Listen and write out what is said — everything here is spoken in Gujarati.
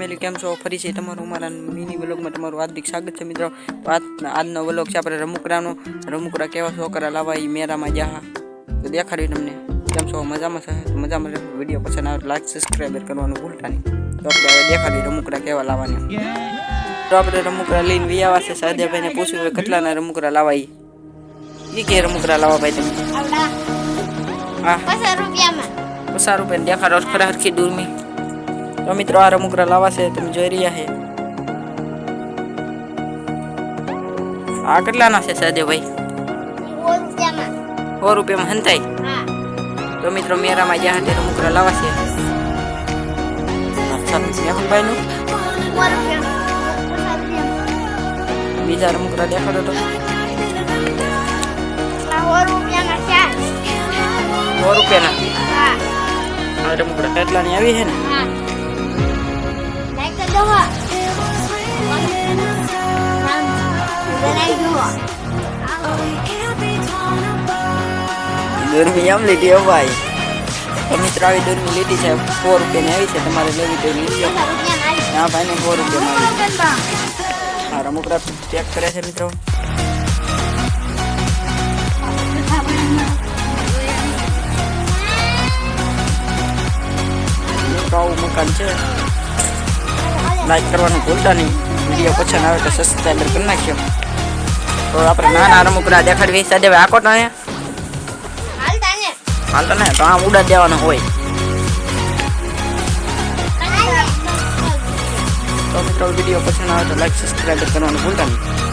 ફેમિલી કેમ છો? ફરી છે તમારું મારા મિની વ્લોગમાં તમારું હાર્દિક સ્વાગત છે મિત્રો. આજ- આજનો વ્લોગ છે આપણે રમુકડાનો રમુકડા કેવા છોકરા લાવવા એ મેરામાં જા તો દેખાડ્યું તમને. કેમ છો? મજામાં છે? મજામાં વીડિયો પસંદ આવે લાઈક સબસ્ક્રાઈબર કરવાનું ભૂલતા નહીં. તો આપણે હવે દેખાડ્યું રમુકડા કેવા લાવવાના. તો આપણે રમુકડા લઈને વિયાવા છે. સાદેભાઈને પૂછ્યું કે કેટલાના રમુકડા લાવવા એ કે રમુકડા લાવવા ભાઈ તમે. હા. પચાસ રૂપિયામાં. પચાસ રૂપિયા દેખાડો. ખરા હરખી દૂરમી. તો મિત્રો આ રમકડા લાવવા છે તમે જોઈ રહ્યા છે આ કેટલાના છે સાદેભાઈ સો રૂપિયામાં સો રૂપિયામાં હંતાઈ તો મિત્રો મેરામાં જ્યાં તે રમકડા લાવવા છે. બીજા રમકડા દેખાડો તો. સો રૂપિયાના. રમુકડા કેટલાની આવી છે ને? હા લાઈક કરી દો હો. નામ બનાવી દો હો. દૂરમી આમ લીધી હો ભાઈ તો મિત્રો આવી દૂરમી લીધી છે સો રૂપિયાની આવી છે તમારે લેવી તો લીધી પચાસ રૂપિયામાં આવી. આ ભાઈને સો રૂપિયામાં આવી આ રમુકડા ચેક કરે છે મિત્રો મિત્રો આવું મકાન છે લાઈક કરવાનું ભૂલતા નહીં. વીડિયો પસંદ આવે તો સબસ્ક્રાઈબર કરી નાખ્યો તો આપણે નાના રમકડા દેખાડવી સાથે હવે આકોટ ને હાલતા ને. હાલ તો ને, તો આમ ઉડા દેવાનો હોય. તો મિત્રો વીડિયો પસંદ આવે તો લાઈક સબસ્ક્રાઈબર કરવાનું ભૂલતા નહીં.